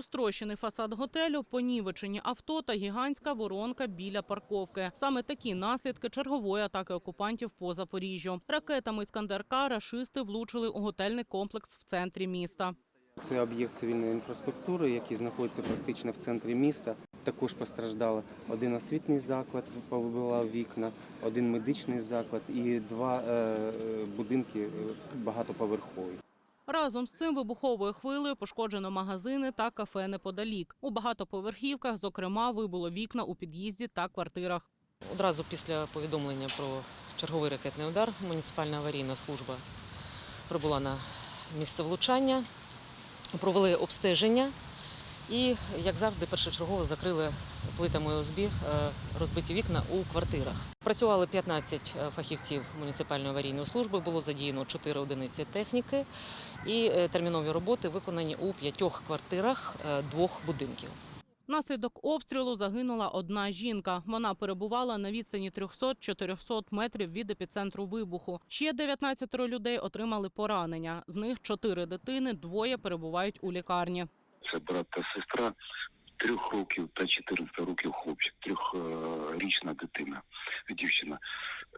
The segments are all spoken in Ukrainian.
Потрощений фасад готелю, понівечені авто та гігантська воронка біля парковки. Саме такі наслідки чергової атаки окупантів по Запоріжжю. Ракетами Іскандер-К рашисти влучили у готельний комплекс в центрі міста. Це об'єкт цивільної інфраструктури, який знаходиться практично в центрі міста. Також постраждали один освітній заклад, повибивав вікна, один медичний заклад і два е, е, будинки багатоповерхові. Разом з цим вибуховою хвилею пошкоджено магазини та кафе неподалік. У багатоповерхівках, зокрема, вибуло вікна у під'їзді та квартирах. Одразу після повідомлення про черговий ракетний удар муніципальна аварійна служба прибула на місце влучання, провели обстеження і, як завжди, першочергово закрили плитами ОСБ е, розбиті вікна у квартирах. Працювали 15 фахівців муніципальної аварійної служби, було задіяно 4 одиниці техніки, і е, термінові роботи виконані у п'ятьох квартирах е, двох будинків. Наслідок обстрілу загинула одна жінка. Вона перебувала на відстані 300-400 метрів від епіцентру вибуху. Ще 19 людей отримали поранення. З них 4 дитини, двоє перебувають у лікарні. Це брат та сестра трьох років та 14 років хлопчик, трьохрічна дитина, дівчина.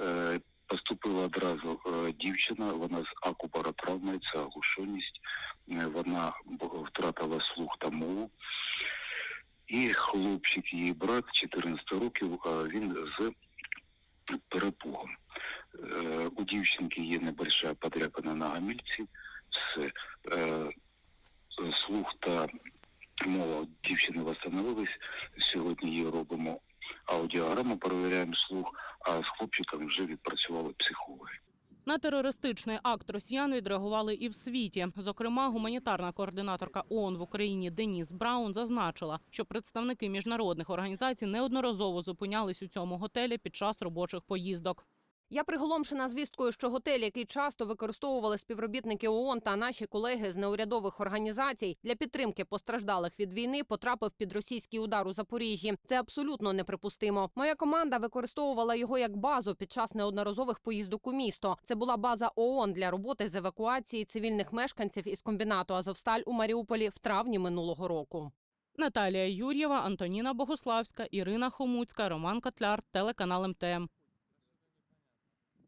Е, Поступила одразу е, дівчина, вона з акубаротравмою, це оглушеність, Е, вона втратила слух та мову. І хлопчик, її брат, 14 років, е, він з перепугом. Е, У дівчинки є небольша подряпина на гамільці, все. Мова дівчини встановились. Сьогодні її робимо аудіограму, перевіряємо слух, а з хлопчиком вже відпрацювали психологи. На терористичний акт росіян відреагували і в світі. Зокрема, гуманітарна координаторка ООН в Україні Деніс Браун зазначила, що представники міжнародних організацій неодноразово зупинялись у цьому готелі під час робочих поїздок. Я приголомшена звісткою, що готель, який часто використовували співробітники ООН та наші колеги з неурядових організацій для підтримки постраждалих від війни, потрапив під російський удар у Запоріжжі. Це абсолютно неприпустимо. Моя команда використовувала його як базу під час неодноразових поїздок у місто. Це була база ООН для роботи з евакуації цивільних мешканців із комбінату Азовсталь у Маріуполі в травні минулого року. Наталія Юр'єва, Антоніна Богославська, Ірина Хомуцька, Роман Котляр, телеканал МТМ.